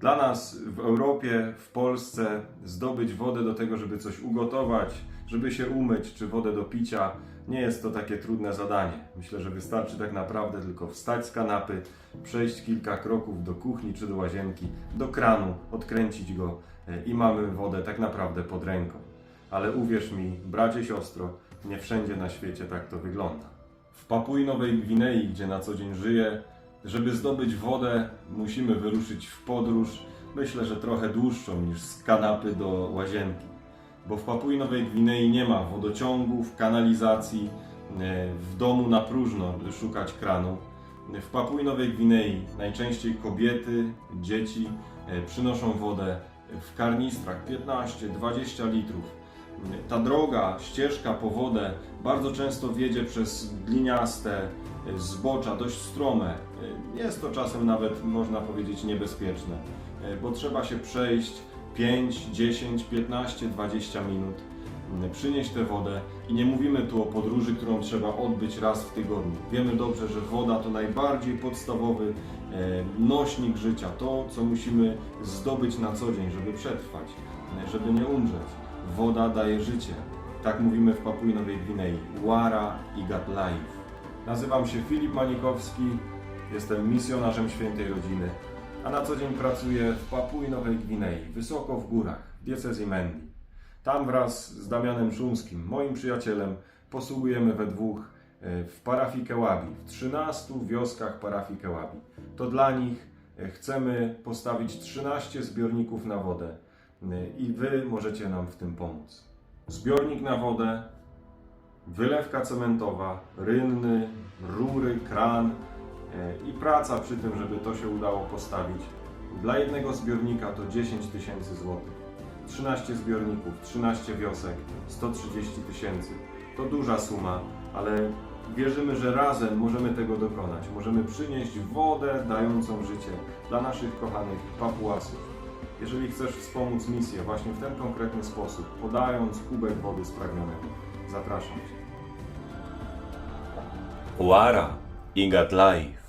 Dla nas w Europie, w Polsce zdobyć wodę do tego, żeby coś ugotować, żeby się umyć, czy wodę do picia, nie jest to takie trudne zadanie. Myślę, że wystarczy tak naprawdę tylko wstać z kanapy, przejść kilka kroków do kuchni czy do łazienki, do kranu, odkręcić go e, i mamy wodę tak naprawdę pod ręką. Ale uwierz mi, bracie, siostro, nie wszędzie na świecie tak to wygląda. W Papui Nowej Gwinei, gdzie na co dzień żyję, żeby zdobyć wodę, musimy wyruszyć w podróż, myślę, że trochę dłuższą niż z kanapy do łazienki. Bo w Papui Nowej Gwinei nie ma wodociągów, kanalizacji, e, w domu na próżno szukać kranu. W Papui Nowej Gwinei najczęściej kobiety, dzieci e, przynoszą wodę w karnistrach 15-20 litrów. Ta droga, ścieżka po wodę bardzo często wiedzie przez gliniaste e, zbocza, dość strome. E, Jest to czasem nawet, można powiedzieć, niebezpieczne, e, bo trzeba się przejść 5, 10, 15, 20 minut, przynieść tę wodę i nie mówimy tu o podróży, którą trzeba odbyć raz w tygodniu. Wiemy dobrze, że woda to najbardziej podstawowy nośnik życia, to co musimy zdobyć na co dzień, żeby przetrwać, żeby nie umrzeć. Woda daje życie. Tak mówimy w Papui Nowej Gwinei. Wara i got life. Nazywam się Filip Manikowski, jestem misjonarzem Świętej Rodziny, a na co dzień pracuję w Papui Nowej Gwinei, wysoko w górach, w diecezji Mendi. Tam wraz z Damianem Szumskim, moim przyjacielem, posługujemy we dwóch e, w parafii Kełabi, w 13 wioskach parafii Kełabi. To dla nich e, chcemy postawić 13 zbiorników na wodę i Wy możecie nam w tym pomóc. Zbiornik na wodę, wylewka cementowa, rynny, rury, kran e, i praca przy tym, żeby to się udało postawić. Dla jednego zbiornika to 10 tysięcy złotych. 13 zbiorników, 13 wiosek, 130 tysięcy. To duża suma, ale wierzymy, że razem możemy tego dokonać. Możemy przynieść wodę dającą życie dla naszych kochanych papuasów. Jeżeli chcesz wspomóc misję właśnie w ten konkretny sposób, podając kubek wody spragnionego, zapraszam Cię. Wara i got life.